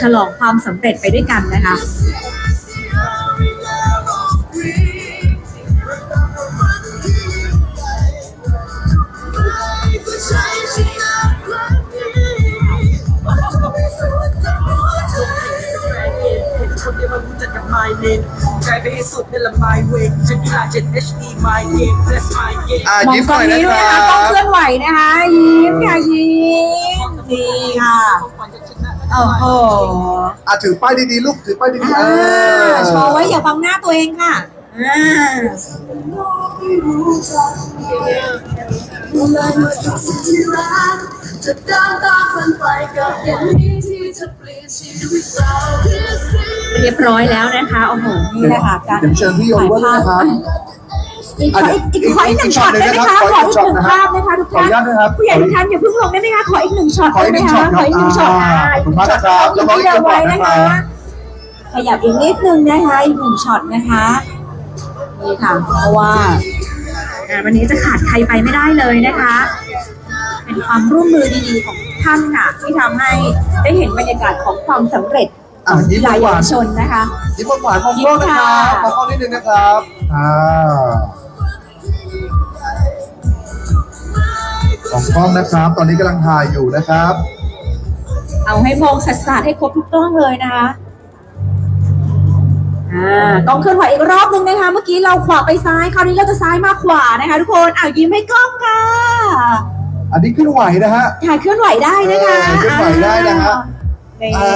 ฉลองความสำเร็จไปด้วยกันนะคะคนเดียวมารู้จักกับ my name ใจไปให้สุดนี่แหละ my way ฉันกีฬา7 HD my game that's my game อะมองยิ้มกหล้อน่งอยนะนี้คด้วยรันะคะต้องบเคลื่อนไหวนะคะยิ้มค่ะยิ้ม ดีค่ะโอ้โหอะถือป้ายดีๆลูกถือป้ายดีๆเออ่าอโชว์ไว้อย่าบังหน้าตัวเองค่ะอ่าจะเดินตามฝันไปกับอย่างนี้ที่จะเปลี่ยนชีวิตเราเรียบร้อยแล้วนะคะโอ้โหนี่แหละค่ะการเดี๋ยวเชิญพี่โยนด้วยนะครับ อีกขออีกอีกขออีกหนึ่งช็อตได้ไหมคะขออีกหนึ่งภาพนะคะทุกขออท่านนุญาตนะครับผู้ใหญ่ทุกท่านอย่าเพิ่งลงได้ไหมคะขออีกหนึ่งช็อตขอได้อีกไหหมนึ่งช็อคะตขครัอบอีกหนึ่งช็อตอ่าขอบคุณมากนะครับแล้วก็อีกจังหวะไว้นะนะครับคะขยับอีกนิดนึงนะคะอีกหนึ่งช็อตนะคะนี่ค่ะเพราะว่างานวันนี้จะขาดใครไปไม่ได้เลยนะคะ เป็นความร่วมมือดีๆของทุกท่านค่ะที่ทำให้ได้เห็นบรรยากาศของความสำเร็จขอะองยิ้กีมฬาหเยาวานชนนะคะๆยิ้มหวานๆมองกล้องนะครับยิ้มค่ะมองกล้องนิดนึงนะครับอ่า ของกล้องนะครับ ตอนนี้กำลังถ่ายอยู่นะครับ เอาให้มองสัดๆให้ครบทุกกล้องเลยนะคะอ่ากล้องเคลื่อนไหวอีกรอบนึงนะคะ เมื่อกี้เราขวาไปซ้ายคราวนี้เราจะซ้ายมาขวานะคะทุกคนอ่ายิ้มให้กล้องค่ะอันนี้ขึ้นไหวนะฮะถ่ายเคลื่อนไหวได้นะคะเออเคลื่อนไหวได้นะฮะนี่อ่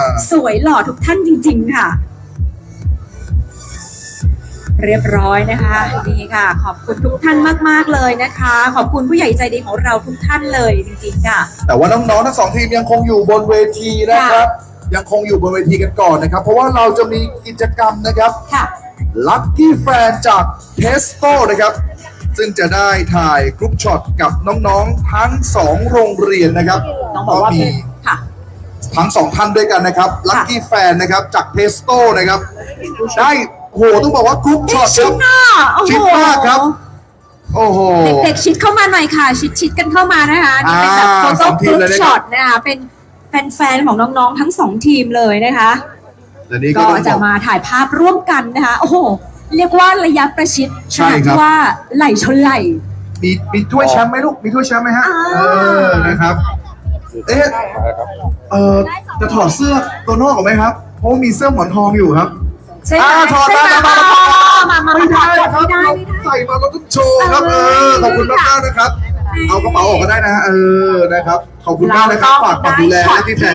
าสวยหล่อทุกท่านจริง ๆ ค่ะ เรียบร้อยนะคะนี่ค่ะ ขอบคุณทุกท่านมาก ๆ เลยนะคะ ขอบคุณผู้ใหญ่ใจดีของเราทุกท่านเลยจริงๆค่ะ แต่ว่าน้องๆทั้งสองทีมยังคงอยู่บนเวทีนะครับ ยังคงอยู่บนเวทีกันก่อนนะครับ เพราะว่าเราจะมีกิจกรรมนะครับค่ะลัคกี้แฟนจากเทสโตนะครับ ซึ่งจะได้ถ่ายกรุ๊ปช็อตกับน้องๆทั้งสองโรงเรียนนะครับต้องบอกว่ามีเป็นค่ะทั้งสองท่านด้วยกันนะครับลัคกี้แฟนนะครับจากเทสโตนะครับได้ โหต้องบอกว่ากรุ๊ปช็อตคชิรัดบหน้าโอ้โหชิดมากครับ โอ้โห เด็กๆชิดเข้ามาหน่อยค่ะ ชิดชิดๆกันเข้ามานะคะนี่เป็นแบบอ่าโฟสโต้องทีกมรุ๊เลยปนะครับ ช็อตนะคะเป็นแฟนๆของน้องๆทั้งสองทีมเลยนะคะและนี่ก็ก็ต้องบจะอก มาถ่ายภาพร่วมกันนะคะ โอ้โห เรียกว่าระยะประชิดใช่ขนาดครับที่ว่าไหลชนไหล มีมีถ้วยแชมป์ไหมลูก มีถ้วยแชมป์ไหมฮะ อ่า เออ นะครับ เอ๊ะ เออจะถอดเสื้อตัวนอกออกไหมครับ เพราะว่ามีเสื้อหมอนทองอยู่ครับ ใช่ไหมอ่าถอดใช่ไหมมามามามามาไม่ได้ถอครับไม่ได้เราไม่ได้ ใส่มาเราต้องโชว์ครับเออขอบคุณมากมากๆนะครับ เอากระเป๋าออกก็ได้นะฮะเออนะครับ ขอบคุณมากนะครับฝากฝากดูแลและที่แฟน